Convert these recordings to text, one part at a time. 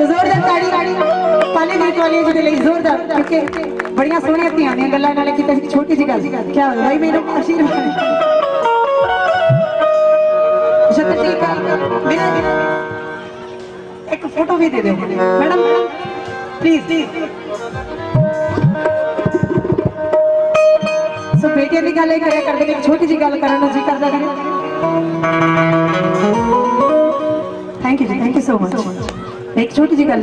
ਜ਼ੋਰਦਾਰ ਤਾੜੀ ਪਾਲੇ ਦੀ ਵਾਲੀ ਦੇ ਲਈ ਜ਼ੋਰਦਾਰ ਕਿਉਂਕਿ ਬੜੀਆਂ ਸੋਹਣੀਆਂ ਧੀਆਂ ਦੀਆਂ ਗੱਲਾਂ ਨਾਲੇ ਕਿਤੇ ਇੱਕ ਛੋਟੀ ਜਿਹੀ ਗੱਲ ਕੀ ਹੋਇਆ ਭਾਈ ਮੈਨੂੰ ਆਸ਼ੀਰਵਾਦ ਸ਼ਕਤੀ ਮੇਰੇ ਇੱਕ ਫੋਟੋ ਵੀ ਦੇ ਦਿਓ ਮੈਡਮ ਪਲੀਜ਼ ਸੋ ਬੇਟੀਆਂ ਦੀ ਗੱਲ ਇਹ ਕਰਿਆ ਕਰਦੇ ਕਿ ਛੋਟੀ ਜਿਹੀ ਗੱਲ ਕਰਨ ਨੂੰ ਜੀ ਕਰਦਾ ਕਰੇ ਥੈਂਕ ਯੂ ਜੀ ਥੈਂਕ ਯੂ ਸੋ ਮਚ ਇੱਕ ਛੋਟੀ ਜਿਹੀ ਗੱਲ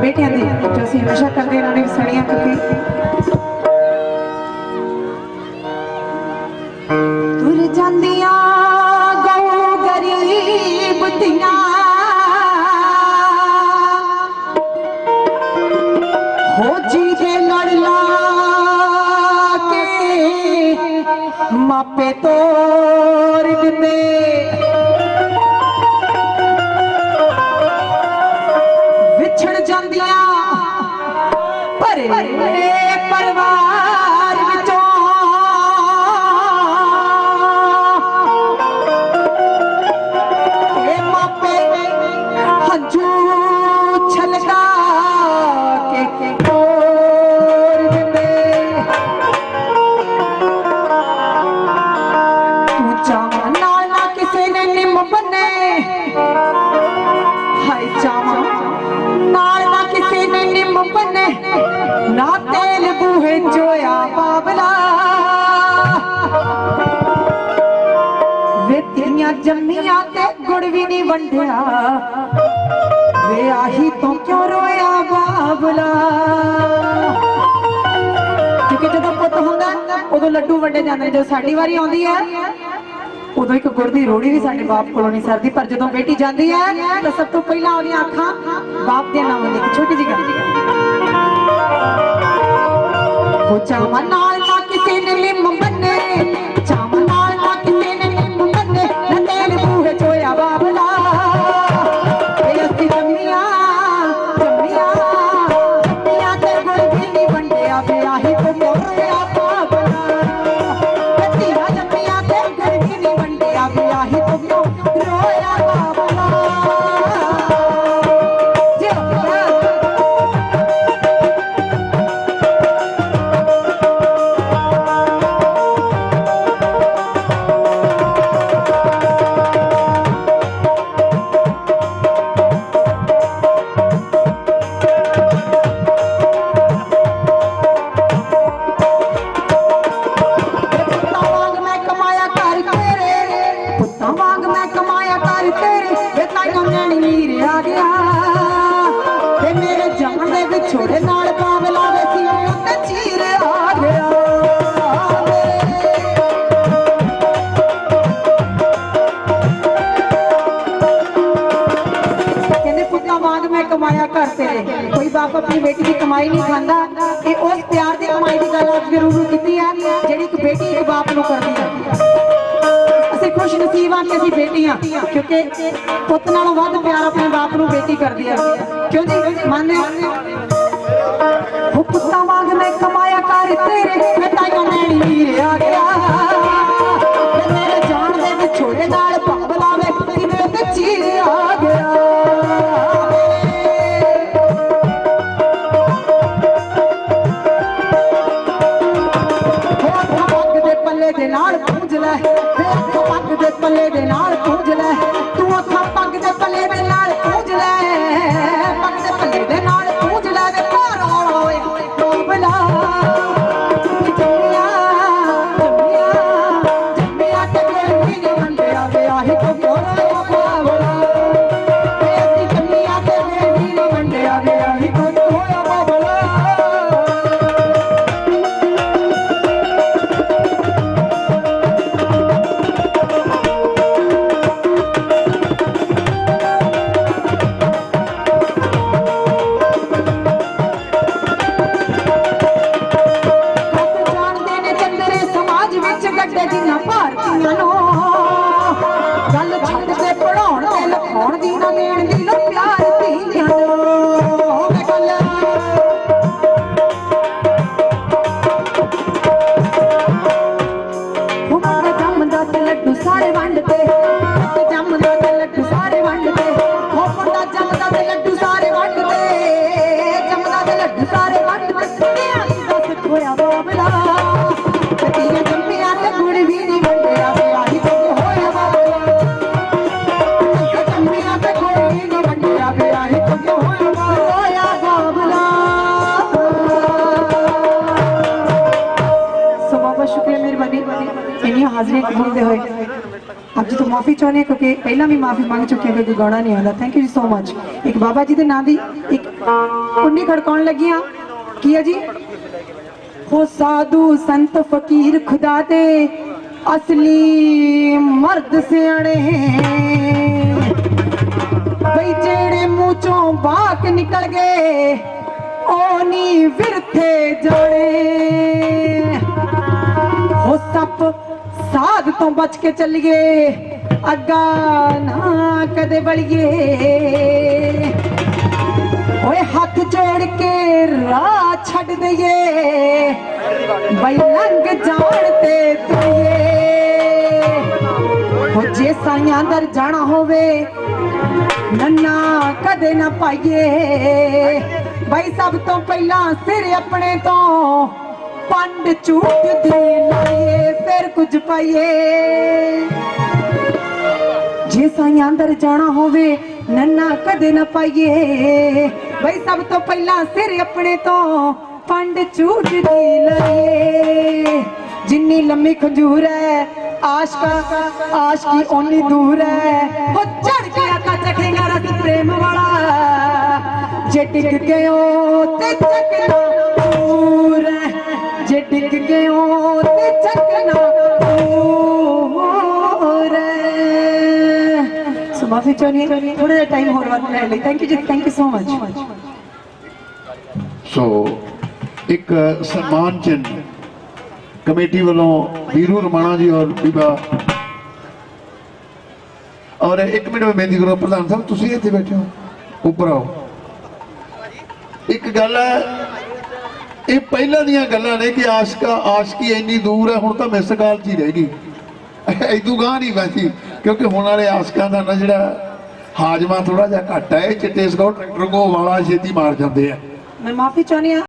ਬੇਟੀਆਂ ਦੀ, ਜੋ ਅਸੀਂ ਹਮੇਸ਼ਾ ਕਰਦੇ ਇਹਨਾਂ ਨੇ ਵੀ ਸੁਣੀਆਂ ਕਿਉਂਕਿ ਤੁਰ ਜਾਂਦੀਆਂ ਗਊ ਗਰੀਬ ਧੀਆਂ। ਹੋ ਜੀ ਦੇ ਲੜ ਲਾ ਕੇ ਮਾਪੇ ਤੋਰ ਦਿੰਦੇ 冠冠 ਵੇ ਜੰਮੀਆਂ ਤੇ ਗੁੜ ਵੀ ਨਹੀਂ ਵੰਡਿਆ। ਵੇ ਆਹੀ ਤੋਂ ਕਿਉਂ ਰੋਇਆ ਬਾਬਲਾ? ਕਿਉਂਕਿ ਜਦੋਂ ਪੁੱਤ ਹੁੰਦਾ, ਉਦੋਂ ਲੱਡੂ ਵੰਡੇ ਜਾਂਦੇ ਨੇ। ਜਦੋਂ ਸਾਡੀ ਵਾਰੀ ਆਉਂਦੀ ਹੈ, ਉਦੋਂ ਇੱਕ ਗੁੜ ਦੀ ਰੋੜੀ ਵੀ ਸਾਡੇ ਬਾਪ ਕੋਲੋਂ ਨਹੀਂ ਸਰਦੀ। ਪਰ ਜਦੋਂ ਬੇਟੀ ਜਾਂਦੀ ਹੈ, ਤਾਂ ਸਭ ਤੋਂ ਪਹਿਲਾਂ ਉਹਦੀਆਂ ਅੱਖਾਂ ਬਾਪ ਦੇ ਨਾਮ ਦੀ ਛੋਟੀ ਜਿਹੀ ਗੱਲ। ਹੋ ਚਾਵਾਂ ਨਾਲ ਨਾ ਕਿਸੇ ਨੇ ਲਿੰਮ ਬੰਨੇ। ਕਮਾਈ ਨਹੀਂ ਖਾਂਦਾ ਇਹ ਉਸ ਪਿਆਰ ਦੀ ਕਮਾਈ ਦੀ ਗੱਲ ਅੱਜ ਗੁਰੂ ਨੂੰ ਕੀਤੀ ਹੈ ਜਿਹੜੀ ਇੱਕ ਬੇਟੀ ਇੱਕ ਬਾਪ ਨੂੰ ਕਰਦੀ ਹੈ ਅਸੀਂ ਖੁਸ਼ ਨਸੀਬ ਹਾਂ ਕਿ ਅਸੀਂ ਬੇਟੀਆਂ ਕਿਉਂਕਿ ਪੁੱਤ ਨਾਲੋਂ ਵੱਧ ਪਿਆਰ ਆਪਣੇ ਬਾਪ ਨੂੰ ਬੇਟੀ ਕਰਦੀ ਆ। ਕਿਉਂ ਜੀ ਮੰਨਦੇ ਹਾਜ਼ਰੀਆਂ ਕਬੂਲਦੇ ਹੋਏ ਅੱਜ ਤੋਂ ਮਾਫੀ ਚਾਹੁੰਦੇ ਹਾਂ ਕਿਉਂਕਿ ਪਹਿਲਾਂ ਵੀ ਮਾਫੀ ਮੰਗ ਚੁੱਕੇ ਹਾਂ ਕਿ ਗਾਣਾ ਨਹੀਂ ਆਉਂਦਾ। ਥੈਂਕ ਯੂ ਜੀ ਸੋ ਮਚ ਇੱਕ ਬਾਬਾ ਜੀ ਦੇ ਨਾਂ ਦੀ ਇੱਕ ਕੁੰਡੀ ਖੜਕਾਉਣ ਲੱਗੀਆਂ। ਕੀ ਹੈ ਜੀ? ਹੋ ਸਾਧੂ ਸੰਤ ਫਕੀਰ ਖੁਦਾ ਦੇ ਅਸਲੀ ਮਰਦ ਸਿਆਣੇ। ਬਈ ਜਿਹੜੇ ਮੂੰਹ ਚੋਂ ਬਾਕ ਨਿਕਲ ਗਏ, ਉਹ ਨਹੀਂ ਵਿਰਥੇ ਜਾਣੇ। ਹੋ ਸੱਪ ਸਾਧ ਤੋਂ ਬਚ ਕੇ ਚੱਲੀਏ। ਅੱਗਾ ਨਾ ਕਦੇ ਬਲੀਏ ਓਏ ਹੱਥ ਜੋੜ ਕੇ ਰਾਹ ਛੱਡ ਦਈਏ। ਬਈ ਲੰਘ ਜਾਣ ਤੇ ਤੁਰੀਏ। ਹੋ ਜੇ ਸਾਈਆਂ ਅੰਦਰ ਜਾਣਾ ਹੋਵੇ, ਨੰਨਾ ਕਦੇ ਨਾ ਪਾਈਏ। ਬਈ ਸਭ ਤੋਂ ਪਹਿਲਾਂ ਸਿਰ ਆਪਣੇ ਤੋਂ ਪੰਡ ਝੂਠ ਦੀ ਲਾਈਏ, ਫਿਰ ਕੁਝ ਪਾਈਏ। ਜੇ ਸਾਈਆਂ ਅੰਦਰ ਜਾਣਾ ਹੋਵੇ, ਨੰਨਾ ਕਦੇ ਨਾ ਪਾਈਏ। ਬਈ ਸਭ ਤੋਂ ਪਹਿਲਾਂ ਸਿਰ ਆਪਣੇ ਤੋਂ ਪੰਡ ਝੂਠ ਦੀ ਲਾਈਏ। ਜਿੰਨੀ ਲੰਮੀ ਖੰਜੂਰ ਹੈ, ਆਸ਼ਕਾ, ਆਸ਼ਕੀ ਓਨੀ ਦੂਰ ਹੈ। ਉਹ ਚੜ ਗਿਆ ਕਾ ਚਖੇਗਾ ਰਸ ਪ੍ਰੇਮ ਵਾਲਾ। ਜੇ ਟਿਕ ਗਿਓ ਤੇ ਚੱਕਣਾ ਜੇ ਟਿਕ ਗਿਓ ਤੇ ਚੱਕਣਾ ਦੂਰ ਸੋ ਮਾਫੀ ਚਾਹੁੰਦੀ ਥੋੜਾ ਜਿਹਾ ਟਾਈਮ ਹੋਰ ਵਰਤ ਲੈ ਲਈ ਥੈਂਕ ਯੂ ਜੀ thank you so much so ਇੱਕ ਸਨਮਾਨ ਚਿੰਨ੍ਹ ਕਮੇਟੀ ਵੱਲੋਂ ਵੀਰੂ ਰਮਾਣਾ ਜੀ ਔਰ ਬੀਬਾ ਔਰ ਇੱਕ ਮਿੰਟ ਮੈਂ ਬੇਨਤੀ ਕਰੋ ਪ੍ਰਧਾਨ ਸਾਹਿਬ ਤੁਸੀਂ ਇੱਥੇ ਬੈਠੇ ਹੋ ਉੱਪਰ ਆਓ ਇੱਕ ਗੱਲ ਹੈ ਇਹ ਪਹਿਲਾਂ ਦੀਆਂ ਗੱਲਾਂ ਨੇ ਕਿ ਆਸ਼ਕਾ, ਆਸ਼ਕੀ ਇੰਨੀ ਦੂਰ ਹੈ, ਹੁਣ ਤਾਂ ਮਿਸ ਕਾਲ 'ਚ ਹੀ ਰਹਿ ਗਈ। ਇਦੂ ਗਾਂ ਨਹੀਂ ਬੈਠੀ, ਕਿਉਂਕਿ ਹੁਣ ਵਾਲੇ ਆਸ਼ਕਾਂ ਦਾ ਨਾ ਜਿਹੜਾ ਹਾਜਮਾ ਥੋੜਾ ਜਿਹਾ ਘੱਟ ਹੈ, ਇਹ ਚਿੱਟੇ ਸਕੌਟ ਟਰੈਕਟਰ ਕੋ ਵਾਲਾ ਛੇਤੀ ਮਾਰ ਜਾਂਦੇ ਆ। ਮੈਂ ਮਾਫੀ ਚਾਹੁੰਦੀ ਹਾਂ।